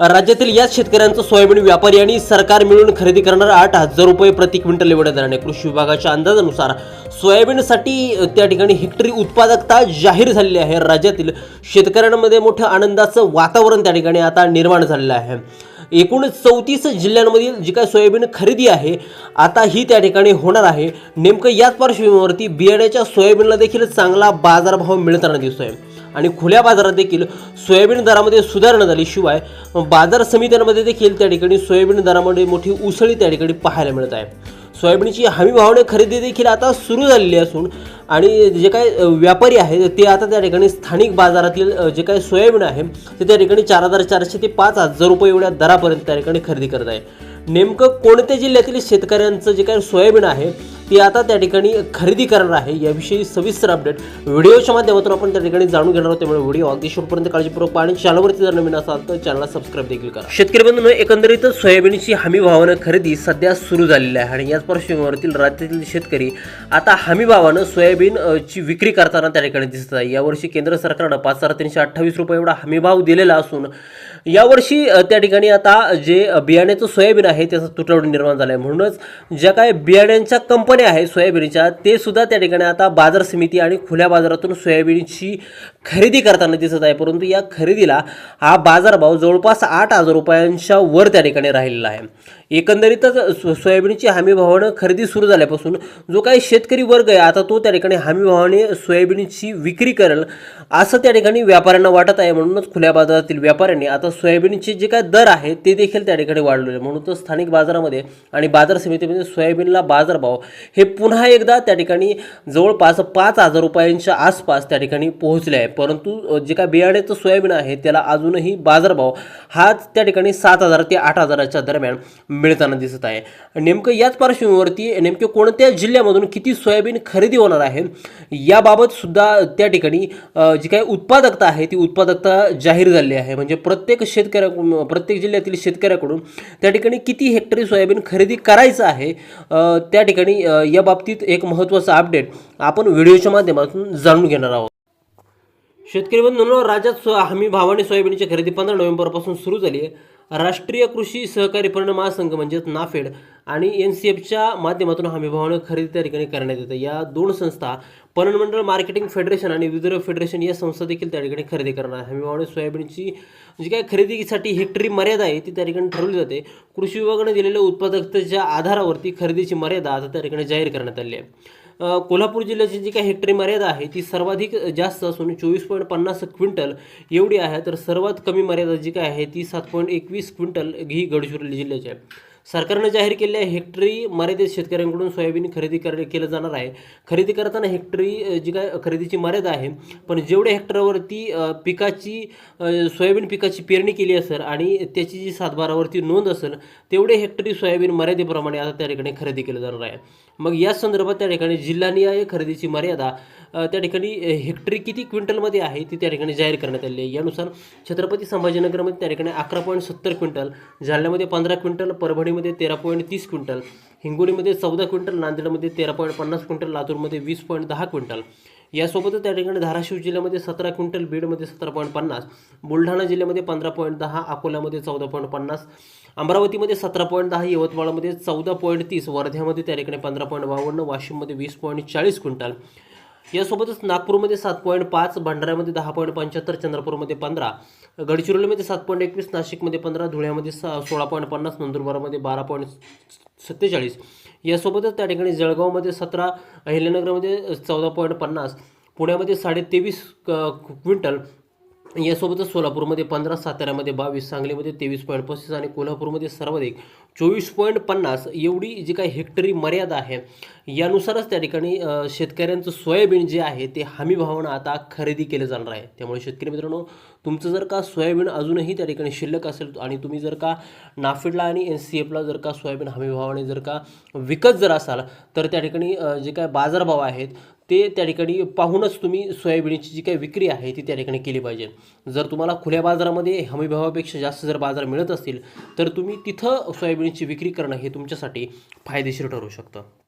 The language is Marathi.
राज्यातील याच शेतकऱ्यांचं सोयाबीन व्यापारी आणि सरकार मिळून खरेदी करणार आठ हजार रुपये प्रति क्विंटल एवढ्या दराने. कृषी विभागाच्या अंदाजानुसार सोयाबीनसाठी त्या ठिकाणी हेक्टरी उत्पादकता जाहीर झालेली आहे. राज्यातील शेतकऱ्यांमध्ये मोठं आनंदाचं वातावरण त्या ठिकाणी आता निर्माण झालेलं आहे. एकूण चौतीस जिल्ह्यांमधील जी काय सोयाबीन खरेदी आहे आता ही त्या ठिकाणी होणार आहे. नेमकं याच पार्श्वभूमीवरती बियाण्याच्या सोयाबीनला देखील चांगला बाजारभाव मिळताना दिसतोय. आणि खुल्या बाजारात देखील सोयाबीन दरामध्ये सुधारणा झाली. शिवाय बाजार समित्यांमध्ये देखील त्या ठिकाणी सोयाबीन दरामध्ये मोठी उसळी त्या ठिकाणी पाहायला मिळत आहे. सोयाबीनची हमी भावने खरेदी देखील आता सुरू झालेली असून आणि जे काय व्यापारी आहेत ते आता त्या ठिकाणी स्थानिक बाजारातील जे काय सोयाबीन आहे ते त्या ठिकाणी चार हजार चारशे ते पाच हजार रुपये एवढ्या दरापर्यंत त्या ठिकाणी खरेदी करत आहे. नेमकं कोणत्या जिल्ह्यातील शेतकऱ्यांचं जे काही सोयाबीन आहे ती आता त्या ठिकाणी खरेदी करणार आहे. याविषयी सविस्तर अपडेट व्हिडिओच्या माध्यमातून आपण त्या ठिकाणी जाणून घेणार आहोत. त्यामुळे व्हिडिओ अगदी शेवटपर्यंत काळजीपूर्वक आणि चॅनलवरती जर नवीन असाल तर चॅनलला सबस्क्राईब देखील करा. शेतकरी बंधूंनो एकंदरीत सोयाबीनची हमी भावानं खरेदी सध्या सुरू झालेली आहे आणि याच पार्श्वभूमीवरतील राज्यातील शेतकरी आता हमी भावानं सोयाबीन ची विक्री करताना त्या ठिकाणी दिसत आहे. यावर्षी केंद्र सरकारनं पाच हजार तीनशे अठ्ठावीस रुपये एवढा हमी भाव दिलेला असून यावर्षी त्या ठिकाणी आता जे बियाण्याचं सोयाबीन आहे त्याचा तुटवडा निर्माण झाला आहे म्हणूनच ज्या काय बियाण्यांच्या कंपन्या आहेत सोयाबीनच्या ते सुद्धा त्या ठिकाणी आता बाजार समिती आणि खुल्या बाजारातून सोयाबीनची खरेदी करताना दिसत आहे. परंतु या खरेदीला हा बाजारभाव जवळपास आठ हजार रुपयांच्या वर त्या ठिकाणी राहिलेला आहे. एकंदरीतच सोयाबीनची हमी भावानं खरेदी सुरू झाल्यापासून जो काही शेतकरी वर्ग आहे आता तो त्या ठिकाणी हमी भावाने सोयाबीनची विक्री करेल असं त्या ठिकाणी व्यापाऱ्यांना वाटत आहे. म्हणूनच खुल्या बाजारातील व्यापाऱ्यांनी आता सोयाबीनचे जे काय दर आहे ते देखील त्या ठिकाणी वाढलेले म्हणून तर स्थानिक बाजारामध्ये आणि बाजार समितीमध्ये सोयाबीनला बाजारभाव हे पुन्हा एकदा त्या ठिकाणी जवळपास पाच हजार रुपयांच्या आसपास त्या ठिकाणी पोहोचले आहे. परंतु जे काय बियाण्याचं सोयाबीन आहे त्याला अजूनही बाजारभाव हाच त्या ठिकाणी सात हजार ते आठ हजाराच्या दरम्यान मिळताना दिसत आहे. नेमकं याच पार्श्वभूमीवरती नेमकं कोणत्या जिल्ह्यामधून किती सोयाबीन खरेदी होणार आहे याबाबत सुद्धा त्या ठिकाणी जी काही उत्पादकता आहे ती उत्पादकता जाहीर झाली आहे. म्हणजे प्रत्येक शेतकऱ्या प्रत्येक जिल्ह्यातील शेतकऱ्याकडून त्या ठिकाणी किती हेक्टरी सोयाबीन खरेदी करायचं आहे त्या ठिकाणी या बाबतीत एक महत्त्वाचा अपडेट आपण व्हिडिओच्या माध्यमातून जाणून घेणार आहोत. शेतकरी बंधूंनो राज्यात हमी भावाने सोयाबीनची खरेदी पंधरा नोव्हेंबरपासून सुरू झाली आहे. राष्ट्रीय कृषी सहकारी पणन महासंघ म्हणजेच नाफेड आणि एन सी एफच्या माध्यमातून हमीभावाने खरेदी त्या ठिकाणी करण्यात येतं. या दोन संस्था पणन मंडळ मार्केटिंग फेडरेशन आणि विदर्भ फेडरेशन या संस्था देखील त्या ठिकाणी खरेदी करणार आहे हमीभावाने सोयाबीनची जी काय खरेदीसाठी हेक्टरी मर्यादा आहे ती त्या ठिकाणी ठरवली जाते. कृषी विभागाने दिलेल्या उत्पादकतेच्या आधारावरती खरेदीची मर्यादा आता त्या ठिकाणी जाहीर करण्यात आली आहे. कोल्हापूर जिल्ह्याची जी काही हेक्टरी मर्यादा आहे ती सर्वाधिक जास्त असून चोवीस पॉईंट पन्नास क्विंटल एवढी आहे तर सर्वात कमी मर्यादा जी काय आहे ती सात पॉईंट एकवीस क्विंटल ही गडचिरोली जिल्ह्याची आहे. सरकारनं जाहीर केलेल्या हेक्टरी मर्यादित शेतकऱ्यांकडून सोयाबीन खरेदी कर केलं जाणार आहे. खरेदी करताना हेक्टरी जी काय खरेदीची मर्यादा आहे पण जेवढ्या हेक्टरवरती पिकाची सोयाबीन पिकाची पेरणी केली असेल आणि त्याची जी सातबारावरती नोंद असेल तेवढे हेक्टरी सोयाबीन मर्यादेप्रमाणे आता त्या ठिकाणी खरेदी केलं जाणार आहे. मग या संदर्भात त्या ठिकाणी जिल्हानिहाय खरेदीची मर्यादा त्या ठिकाणी हेक्टरी किती क्विंटलमध्ये आहे ती त्या ठिकाणी जाहीर करण्यात आली आहे. यानुसार छत्रपती संभाजीनगरमध्ये त्या ठिकाणी अकरा पॉईंट सत्तर क्विंटल जालन्यामध्ये पंधरा क्विंटल परभणी परभणीमध्ये तेरा पॉईंट तीस क्विंटल हिंगोलीमध्ये चौदा क्विंटल नांदेडमध्ये तेरा पॉईंट पन्नास क्विंटल लातूरमध्ये वीस पॉईंट दहा क्विंटल. यासोबतच त्या ठिकाणी धाराशिव जिल्ह्यामध्ये सतरा क्विंटल बीडमध्ये सतरा पॉईंट पन्नास बुलढाणा जिल्ह्यामध्ये पंधरा पॉईंट दहा अकोल्यामध्ये चौदा पॉईंट पन्नास अमरावतीमध्ये सतरा पॉईंट दहा यवतमाळमध्ये चौदा पॉईंट तीस वर्ध्यामध्ये त्या ठिकाणी पंधरा पॉईंट बावन्न वाशिममध्ये वीस पॉईंट चाळीस क्विंटल. यासोबतच नागपूरमध्ये सात पॉईंट पाच भंडाऱ्यामध्ये दहा पॉईंट पंच्याहत्तर चंद्रपूरमध्ये पंधरा गडचिरोलीमध्ये सात पॉईंट एकवीस नाशिकमध्ये पंधरा धुळ्यामध्ये सा सोळा पॉईंट पन्नास नंदुरबारमध्ये बारा पॉईंट सत्तेचाळीस. यासोबतच त्या ठिकाणी जळगावमध्ये सतरा अहिल्यानगरमध्ये चौदा पॉईंट पन्नास पुण्यामध्ये साडेतेवीस क क्विंटल यासोबतच सोलापूरमध्ये पंधरा साताऱ्यामध्ये बावीस सांगलीमध्ये तेवीस पॉईंट पस्तीस आणि कोल्हापूरमध्ये सर्वाधिक चोवीस पॉईंट पन्नास एवढी जी काही हेक्टरी मर्यादा आहे. यानुसारच त्या ठिकाणी शेतकऱ्यांचं सोयाबीन जे आहे ते हमी भावानं आता खरेदी केलं जाणार आहे. त्यामुळे शेतकरी मित्रांनो तुमचं जर का सोयाबीन अजूनही त्या ठिकाणी शिल्लक असेल आणि तुम्ही जर का नाफेडला आणि एन सी एफला जर का सोयाबीन हमी भावाने जर का विकत जर असाल तर त्या ठिकाणी जे काय बाजारभाव आहेत ते त्या ठिकाणी पाहूनच तुम्ही सोयाबीनची जी काही विक्री आहे ती त्या ठिकाणी केली पाहिजे. जर तुम्हाला खुल्या बाजारामध्ये हमीभावापेक्षा जास्त जर बाजार मिळत असतील तर तुम्ही तिथं सोयाबीनची विक्री करणं हे तुमच्यासाठी फायदेशीर ठरू शकतं.